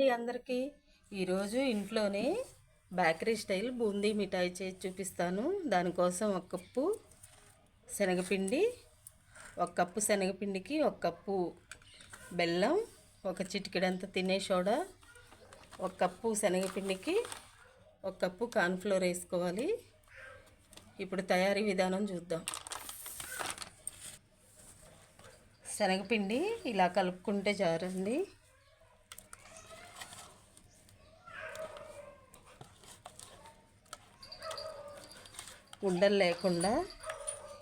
అందరికీ. ఈరోజు ఇంట్లోనే బేకరీ స్టైల్ బూందీ మిఠాయి చేసి చూపిస్తాను. దానికోసం ఒక కప్పు శనగపిండి ఒక కప్పు శనగపిండికి ఒక కప్పు బెల్లం ఒక చిటికెడంత తినే సోడా ఒక కప్పు శనగపిండికి ఒక కప్పు కార్న్ఫ్లోర్ వేసుకోవాలి. ఇప్పుడు తయారీ విధానం చూద్దాం. శనగపిండి ఇలా కలుపుకుంటే జారండి ఉండలు లేకుండా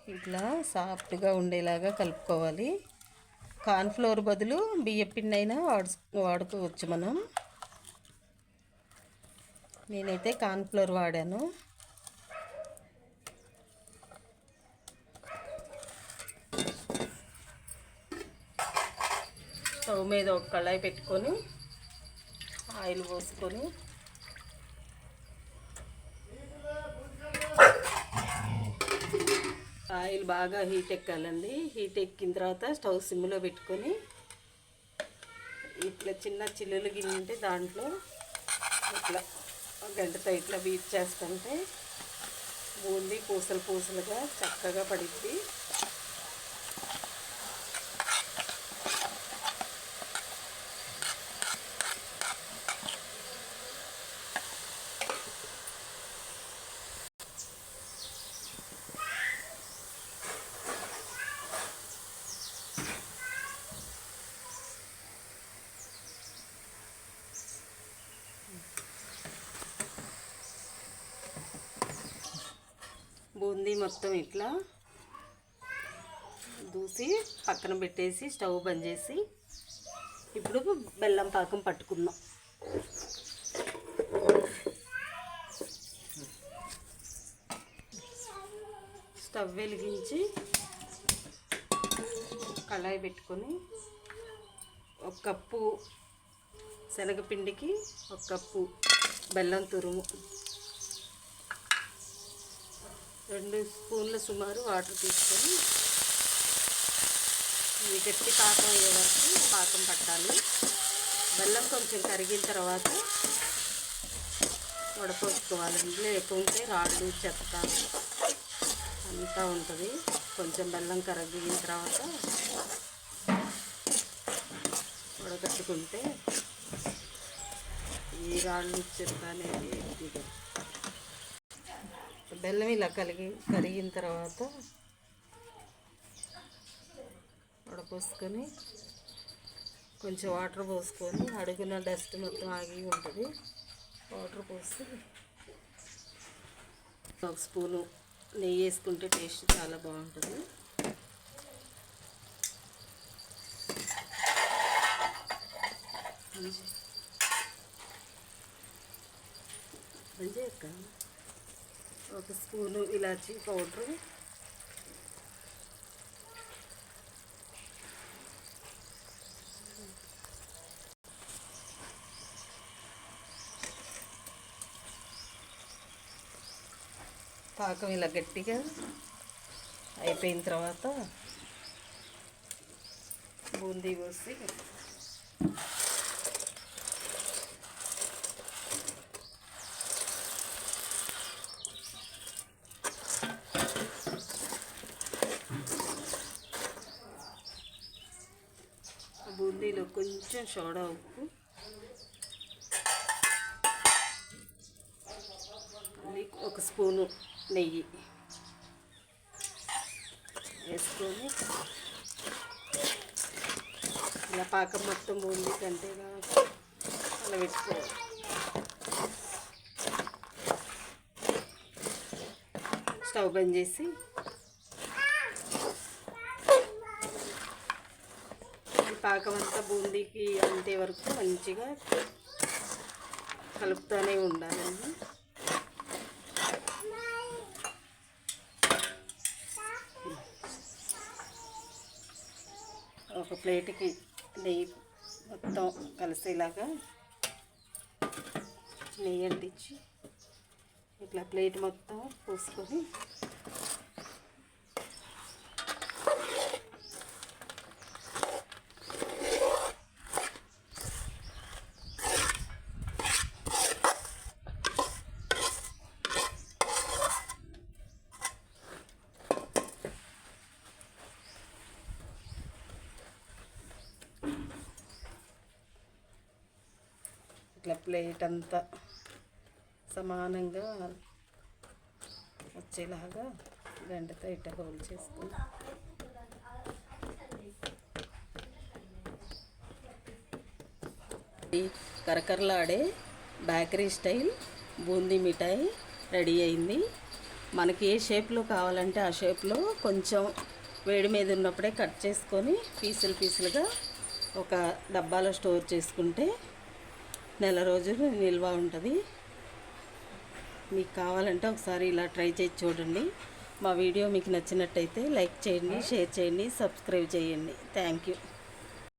ఇట్లా సాఫ్ట్గా ఉండేలాగా కలుపుకోవాలి. కార్న్ఫ్లోర్ బదులు బియ్య పిండి అయినా వాడు వాడుకోవచ్చు మనం. నేనైతే కార్న్ఫ్లోర్ వాడాను. స్టవ్ మీద ఒక కళాయి పెట్టుకొని ఆయిల్ పోసుకొని ఆయిల్ బాగా హీట్ ఎక్కాలండి. హీట్ ఎక్కిన తర్వాత స్టవ్ సిమ్లో పెట్టుకొని ఇట్లా చిన్న చిల్లులు గిన్నె ఉంటే దాంట్లో ఇట్లా గంటతో ఇట్లా బీట్ చేస్తుంటే బూందీ పూసలు పూసలుగా చక్కగా పడిద్ది. బూందీ మొత్తం ఇట్లా దూసి పక్కన పెట్టేసి స్టవ్ బంద్ చేసి ఇప్పుడు బెల్లం పాకం పట్టుకుందాం. స్టవ్ వెలిగించి కళాయి పెట్టుకొని ఒక కప్పు శనగపిండికి ఒక కప్పు బెల్లం తురుము రెండు స్పూన్ల సుమారు వాటర్ తీసుకొని ఇది గట్టి పాకం అయ్యే వరకు పాకం పట్టాలి. బెల్లం కొంచెం కరిగిన తర్వాత వడపోసుకోవాలి. లేకుంటే రాళ్ళు చెత్త అంతా ఉంటుంది. కొంచెం బెల్లం కరిగిన తర్వాత వడకట్టుకుంటే ఈ రాళ్ళు చెత్త అనేది బెల్లం ఇలా కలిగి కరిగిన తర్వాత వడపోసుకొని కొంచెం వాటర్ పోసుకొని అడుగున డస్ట్ మొత్తం ఆగి ఉంటుంది. వాటర్ పోసి ఒక స్పూను నెయ్యి వేసుకుంటే టేస్ట్ చాలా బాగుంటుంది. మంచిగా ఒక స్పూను ఇలాచీ పౌడరు. పాకం ఇలా గట్టిగా అయిపోయిన తర్వాత బూందీ పోసి బూందీలో కొంచెం సోడా ఉప్పు. ఒక స్పూను నెయ్యి వేసుకొని ఇలా పాకం మొత్తం బూందీ కంటే అలా పెట్టుకోవాలి. స్టవ్ బంద్ చేసి పాకం అంతా బూందీకి అంతే వరకు మంచిగా కలుపుతూనే ఉండాలండి. ఒక ప్లేట్కి నెయ్యి మొత్తం కలిసేలాగా నెయ్యి అంటించి ఇట్లా ప్లేట్ మొత్తం పూసుకొని ఇట్లా ప్లేట్ అంతా సమానంగా వచ్చేలాగా గంటతో ఇట్ట హోల్ చేసుకుని కరకరలాడే బేకరీ స్టైల్ బూందీ మిఠాయి రెడీ అయింది. మనకి ఏ షేప్లో కావాలంటే ఆ షేప్లో కొంచెం వేడి మీద ఉన్నప్పుడే కట్ చేసుకొని పీసులు పీసులుగా ఒక డబ్బాలో స్టోర్ చేసుకుంటే నెల రోజులు నిల్వ ఉంటుంది. మీకు కావాలంటే ఒకసారి ఇలా ట్రై చేసి చూడండి. మా వీడియో మీకు నచ్చినట్టయితే లైక్ చేయండి షేర్ చేయండి సబ్స్క్రైబ్ చేయండి. Thank you.